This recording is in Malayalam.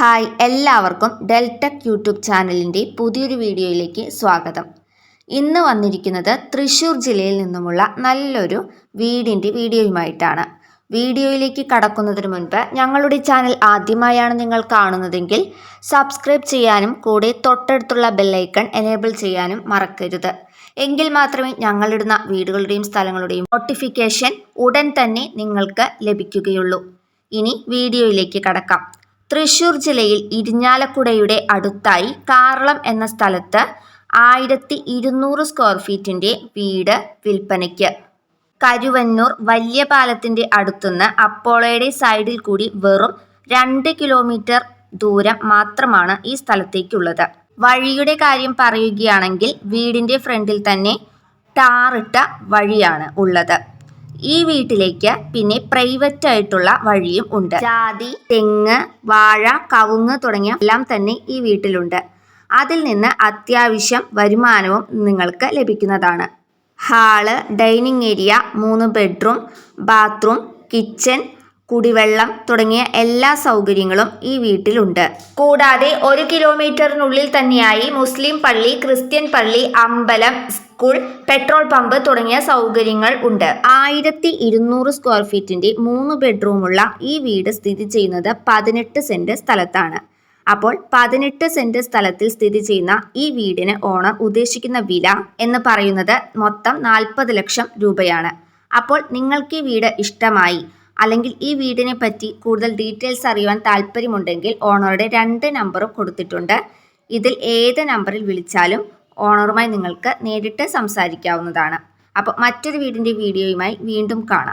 ഹായ് എല്ലാവർക്കും ഡെൽടെക് യൂട്യൂബ് ചാനലിന്റെ പുതിയൊരു വീഡിയോയിലേക്ക് സ്വാഗതം. ഇന്ന് വന്നിരിക്കുന്നത് തൃശ്ശൂർ ജില്ലയിൽ നിന്നുമുള്ള നല്ലൊരു വീടിന്റെ വീഡിയോയുമായിട്ടാണ്. വീഡിയോയിലേക്ക് കടക്കുന്നതിന് മുൻപ് ഞങ്ങളുടെ ചാനൽ ആദ്യമായാണ് നിങ്ങൾ കാണുന്നതെങ്കിൽ സബ്സ്ക്രൈബ് ചെയ്യാനും കൂടെ തൊട്ടടുത്തുള്ള ബെല്ലൈക്കൺ എനേബിൾ ചെയ്യാനും മറക്കരുത്. എങ്കിൽ മാത്രമേ ഞങ്ങളിടുന്ന വീടുകളുടെയും സ്ഥലങ്ങളുടെയും നോട്ടിഫിക്കേഷൻ ഉടൻ തന്നെ നിങ്ങൾക്ക് ലഭിക്കുകയുള്ളൂ. ഇനി വീഡിയോയിലേക്ക് കടക്കാം. തൃശൂർ ജില്ലയിൽ ഇരിഞ്ഞാലക്കുടയുടെ അടുത്തായി കാറളം എന്ന സ്ഥലത്ത് ആയിരത്തി ഇരുന്നൂറ് സ്ക്വയർ ഫീറ്റിന്റെ വീട് വിൽപ്പനയ്ക്ക്. കരുവന്നൂർ വലിയ പാലത്തിന്റെ അടുത്തുനിന്ന് അപ്പോളയുടെ സൈഡിൽ കൂടി വെറും രണ്ട് കിലോമീറ്റർ ദൂരം മാത്രമാണ് ഈ സ്ഥലത്തേക്കുള്ളത്. വഴിയുടെ കാര്യം പറയുകയാണെങ്കിൽ വീടിന്റെ ഫ്രണ്ടിൽ തന്നെ ടാറിട്ട വഴിയാണ് ഉള്ളത്. ഈ വീട്ടിലേക്ക് പിന്നെ പ്രൈവറ്റ് ആയിട്ടുള്ള വഴിയും ഉണ്ട്. ജാതി തെങ്ങ് വാഴ കവുങ്ങ് തുടങ്ങിയ എല്ലാം തന്നെ ഈ വീട്ടിലുണ്ട്. അതിൽ നിന്ന് അത്യാവശ്യം വരുമാനവും നിങ്ങൾക്ക് ലഭിക്കുന്നതാണ്. ഹാൾ ഡൈനിങ് ഏരിയ മൂന്ന് ബെഡ്റൂം ബാത്റൂം കിച്ചൺ കുടിവെള്ളം തുടങ്ങിയ എല്ലാ സൗകര്യങ്ങളും ഈ വീട്ടിലുണ്ട്. കൂടാതെ ഒരു കിലോമീറ്ററിനുള്ളിൽ തന്നെയായി മുസ്ലിം പള്ളി ക്രിസ്ത്യൻ പള്ളി അമ്പലം സ്കൂൾ പെട്രോൾ പമ്പ് തുടങ്ങിയ സൗകര്യങ്ങൾ ഉണ്ട്. ആയിരത്തി ഇരുന്നൂറ് സ്ക്വയർ ഫീറ്റിന്റെ മൂന്ന് ബെഡ്റൂമുള്ള ഈ വീട് സ്ഥിതി ചെയ്യുന്നത് പതിനെട്ട് സെന്റ് സ്ഥലത്താണ്. അപ്പോൾ പതിനെട്ട് സെന്റ് സ്ഥലത്തിൽ സ്ഥിതി ചെയ്യുന്ന ഈ വീടിന് ഓണർ ഉദ്ദേശിക്കുന്ന വില എന്ന് പറയുന്നത് മൊത്തം നാൽപ്പത് ലക്ഷം രൂപയാണ്. അപ്പോൾ നിങ്ങൾക്ക് ഈ വീട് ഇഷ്ടമായി. അല്ലെങ്കിൽ ഈ വീടിനെ പറ്റി കൂടുതൽ ഡീറ്റെയിൽസ് അറിയുവാൻ താല്പര്യമുണ്ടെങ്കിൽ ഓണറുടെ രണ്ട് നമ്പറും കൊടുത്തിട്ടുണ്ട്. ഇതിൽ ഏത് നമ്പറിൽ വിളിച്ചാലും ഓണറുമായി നിങ്ങൾക്ക് നേരിട്ട് സംസാരിക്കാവുന്നതാണ്. അപ്പോൾ മറ്റൊരു വീടിന്റെ വീഡിയോയുമായി വീണ്ടും കാണാം.